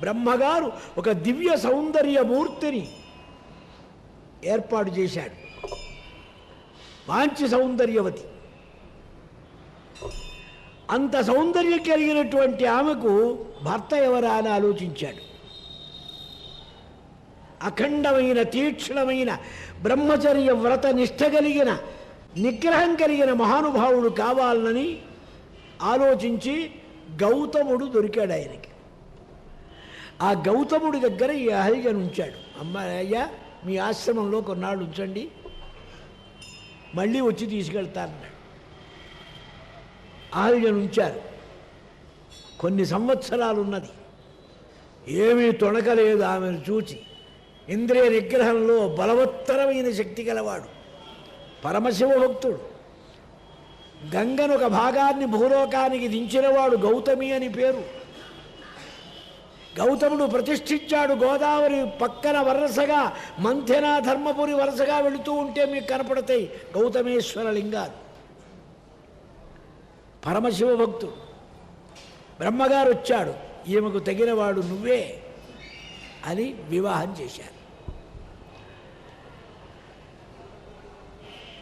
బ్రహ్మగారు ఒక దివ్య సౌందర్య మూర్తిని ఏర్పాటు చేశాడు. వాంచి సౌందర్యవతి. అంత సౌందర్యం కలిగినటువంటి ఆమెకు భర్త ఎవరా అని ఆలోచించాడు. అఖండమైన తీక్షణమైన బ్రహ్మచర్య వ్రత నిష్ఠ కలిగిన నిగ్రహం కలిగిన మహానుభావుడు కావాలని ఆలోచించి గౌతముడు దొరికాడు ఆయనకి. ఆ గౌతముడి దగ్గర ఈ అహల్యను ఉంచాడు. అమ్మ అయ్యా మీ ఆశ్రమంలో కొన్నాళ్ళు ఉంచండి. మళ్ళీ వచ్చి తీసుకెళ్తారన్నాడు అహల్యను ఉంచారు. కొన్ని సంవత్సరాలు ఉన్నది. ఏమీ తొణకలేదు ఆమెను చూచి. ఇంద్రియ నిగ్రహంలో బలవత్తరమైన శక్తి గలవాడు. పరమశివ భక్తుడు గంగను ఒక భాగాన్ని భూలోకానికి దించినవాడు గౌతమి అని పేరు. గౌతముడు ప్రతిష్ఠించాడు గోదావరి పక్కన వరసగా మంథెన ధర్మపురి వరసగా వెళుతూ ఉంటే మీకు కనపడతాయి గౌతమేశ్వర లింగాలు పరమశివ భక్తుడు. బ్రహ్మగారు వచ్చాడు ఈమెకు తగినవాడు నువ్వే అని వివాహం చేశారు.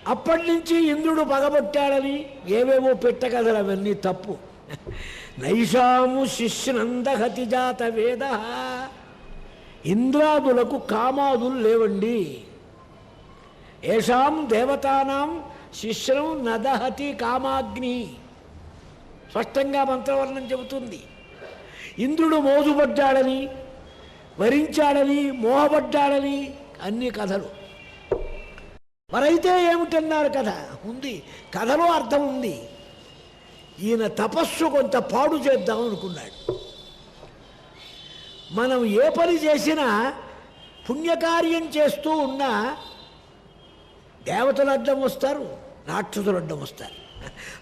అప్పటి నుంచి ఇంద్రుడు పగబొట్టాడని ఏవేవో పెట్టకథలు అవన్నీ తప్పు. నైషాము శిష్యునందహతి జాత వేద. ఇంద్రాదులకు కామాదులు లేవండి. ఏషాం దేవతానాం శిష్యం నదహతి కామాగ్ని. స్పష్టంగా మంత్రవర్ణం చెబుతుంది. ఇంద్రుడు మోజుపడ్డాడని వరించాడని మోహపడ్డాడని అన్ని కథలు. మరైతే ఏమిటన్నారు కథ? ఉంది. కథలో అర్థం ఉంది. ఈయన తపస్సు కొంత పాడు చేద్దాం అనుకున్నాడు. మనం ఏ పని చేసినా పుణ్యకార్యం చేస్తూ ఉన్నా దేవతలు అడ్డం వస్తారు రాక్షసులు అడ్డం వస్తారు.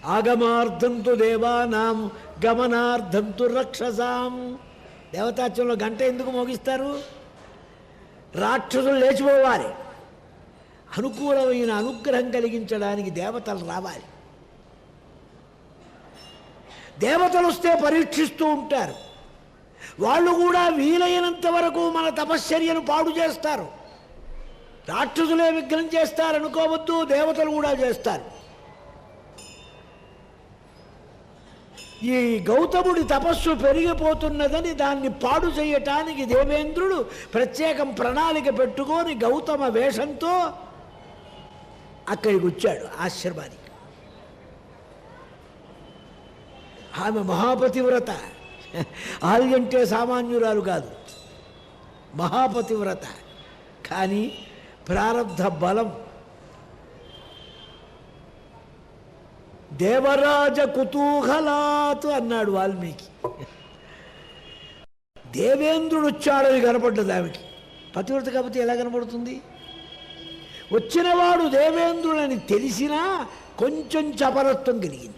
ఆగమార్థంతు దేవానాం గమనార్థంతు రక్షసాం. దేవతాచంలో గంట ఎందుకు మోగిస్తారు? రాక్షసులు లేచిపోవాలి. అనుకూలమైన అనుగ్రహం కలిగించడానికి దేవతలు రావాలి. దేవతలు వస్తే పరీక్షిస్తూ ఉంటారు. వాళ్ళు కూడా వీలైనంత వరకు మన తపశ్చర్యను పాడు చేస్తారు. రాక్షసులే విఘ్నం చేస్తారు అనుకోవద్దు దేవతలు కూడా చేస్తారు. ఈ గౌతముడి తపస్సు పెరిగిపోతున్నదని దాన్ని పాడు చేయటానికి దేవేంద్రుడు ప్రత్యేకం ప్రణాళిక పెట్టుకొని గౌతమ వేషంతో అక్కడికి వచ్చాడు ఆశ్రమానికి. ఆమె మహాపతివ్రత. ఆల్యంటే సామాన్యురాలు కాదు. మహాపతివ్రత. కానీ ప్రారంధ బలం. దేవరాజ కుతూహలాత్ అన్నాడు వాల్మీకి. దేవేంద్రుడు వచ్చాడని కనపడ్డది ఆమెకి. పతివ్రత కాకపోతే ఎలా కనపడుతుంది? వచ్చినవాడు దేవేంద్రుడని తెలిసినా కొంచెం చపరత్వం కలిగింది.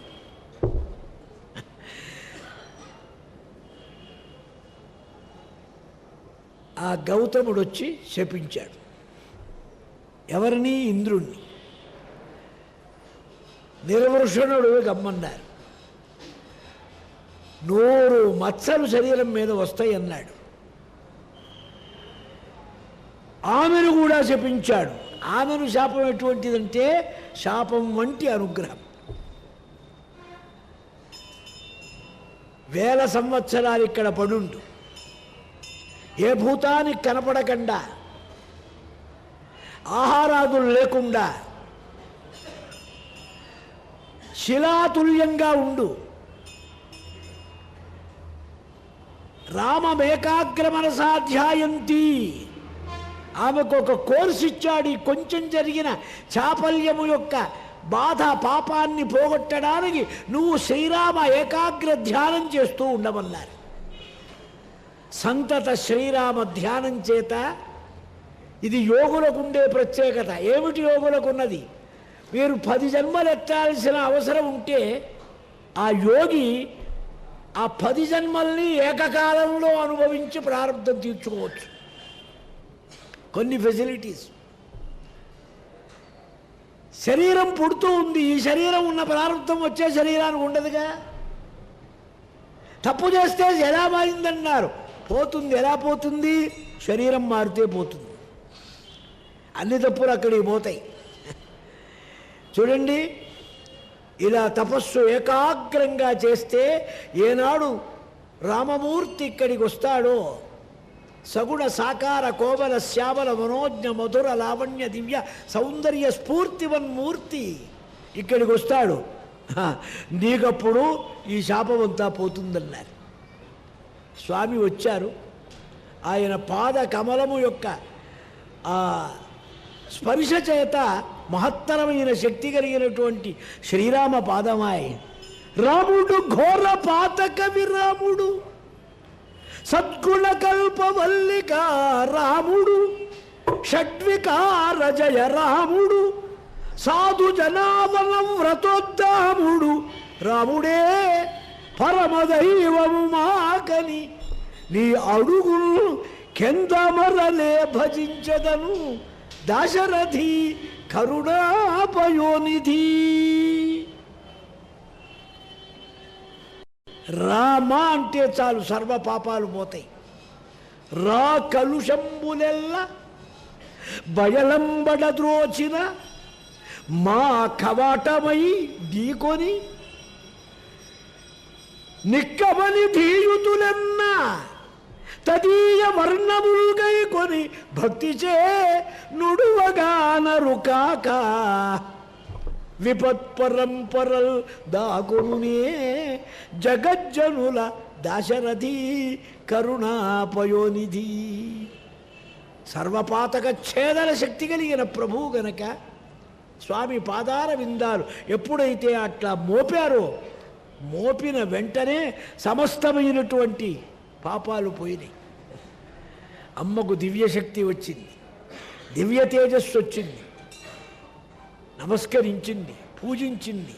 ఆ గౌతముడు వచ్చి శపించాడు. ఎవరిని? ఇంద్రుణ్ణి. నిర్వృషణుడు గమ్మన్నారు నూరు మత్సలు శరీరం మీద వస్తాయి అన్నాడు. ఆమెను కూడా శపించాడు. ఆమెను శాపం ఎటువంటిదంటే శాపం వంటి అనుగ్రహం. వేల సంవత్సరాలు ఇక్కడ పడుండు. ఏ భూతానికి కనపడకుండా ఆహారాదులు లేకుండా శిలాతుల్యంగా ఉండు. రామమేకాగ్రమన సాధ్యాయంతి ఆమెకు ఒక కోర్సు ఇచ్చాడు. కొంచెం జరిగిన చాపల్యము యొక్క బాధ పాపాన్ని పోగొట్టడానికి నువ్వు శ్రీరామ ఏకాగ్ర ధ్యానం చేస్తూ ఉండమన్నారు. సంతత శ్రీరామ ధ్యానం చేత ఇది యోగులకు ఉండే ప్రత్యేకత. ఏమిటి యోగులకు ఉన్నది మీరు పది జన్మలు ఎత్తాల్సిన అవసరం ఉంటే ఆ యోగి ఆ పది జన్మల్ని ఏకకాలంలో అనుభవించి ప్రారంభం తీర్చుకోవచ్చు. కొన్ని ఫెసిలిటీస్ శరీరం పుడుతూ ఉంది. ఈ శరీరం ఉన్న ప్రారంభం వచ్చే శరీరానికి ఉండదుగా? తప్పు చేస్తే ఎలా మారిందన్నారు? పోతుంది ఎలా పోతుంది? శరీరం మారితే పోతుంది. అన్ని తప్పులు అక్కడికి పోతాయి. చూడండి ఇలా తపస్సు ఏకాగ్రంగా చేస్తే ఏనాడు రామమూర్తి ఇక్కడికి వస్తాడో. సగుణ సాకార కోమల శ్యామల మనోజ్ఞ మధుర లావణ్య దివ్య సౌందర్య స్ఫూర్తివన్మూర్తి ఇక్కడికి వస్తాడు. నీకప్పుడు ఈ శాపమంతా పోతుందన్నారు. స్వామి వచ్చారు. ఆయన పాద కమలము యొక్క ఆ స్పర్శ చేత మహత్తరమైన శక్తి కలిగినటువంటి శ్రీరామ పాదమాయ. రాముడు ఘోర పాతక విరాముడు. సద్గుణ కల్పవల్లిక రాముడు. షడ్వికార జయ రాముడు. సాధు జనావన వ్రతోద్దాముడు. రాముడే పరమదైవము మాకని నీ అడుగులు కెందమరలే భజించదను దాశరథి కరుణాపయోనిధి. రామ అంటే చాలు సర్వ పాపాలు పోతాయి. రా కలుషంబులెల్ల బయలంబడద్రోచిన మా కవాటమై ఢీకొని నిక్కమని భీయుతులన్న తదీయ వర్ణములుగై కొని భక్తిచే నుడువగానరు కాక విపత్పరంపరల్ దాగునే జగజ్జనుల దశరథి కరుణాపయోనిధి. సర్వపాతక ఛేదన శక్తి కలిగిన ప్రభువు గనక స్వామి పాదార విందాలు ఎప్పుడైతే అట్లా మోపారో మోపిన వెంటనే సమస్తమైనటువంటి పాపాలు పోయినాయి. అమ్మకు దివ్యశక్తి వచ్చింది. దివ్య తేజస్సు వచ్చింది. నమస్కరించింది పూజించింది.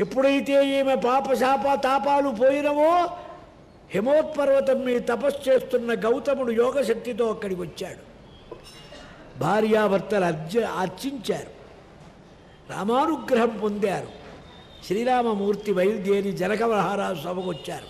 ఎప్పుడైతే ఈమె పాపశాప తాపాలు పోయినవో హిమోత్పర్వతం మీద తపస్సు చేస్తున్న గౌతముడు యోగశక్తితో అక్కడికి వచ్చాడు. భార్యాభర్తలు అర్జ అర్చించారు. రామానుగ్రహం పొందారు. శ్రీరామమూర్తి బయలుదేరి జనక సభకు వచ్చారు.